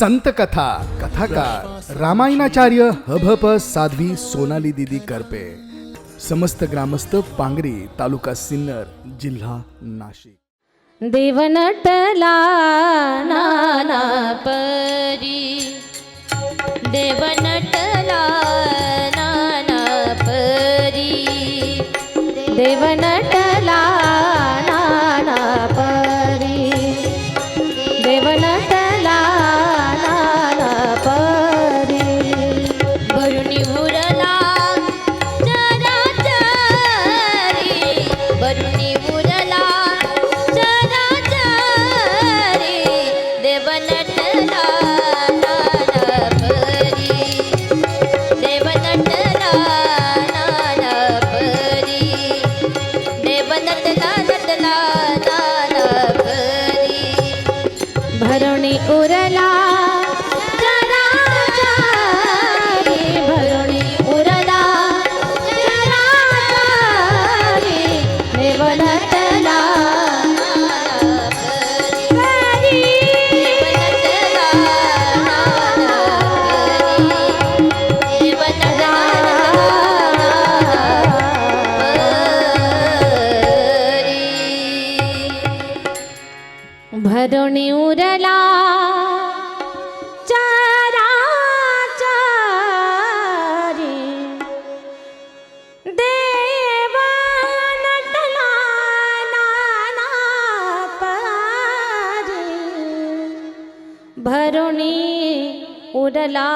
संत कथा कथाकार रामायणाचार्य हभप साध्वी सोनाली दिदी करपे. समस्त ग्रामस्थ पांगरी तालुका सिन्नर जिल्हा नाशिक. देवनटला नाना परी. देवनटला नाना परी. देवनटला नाना परी. देवनट देवनटला नटला तारा परी उरला देवनटला भरुणी उरला चराचरी देव नटला नाना परी भरुणी उरला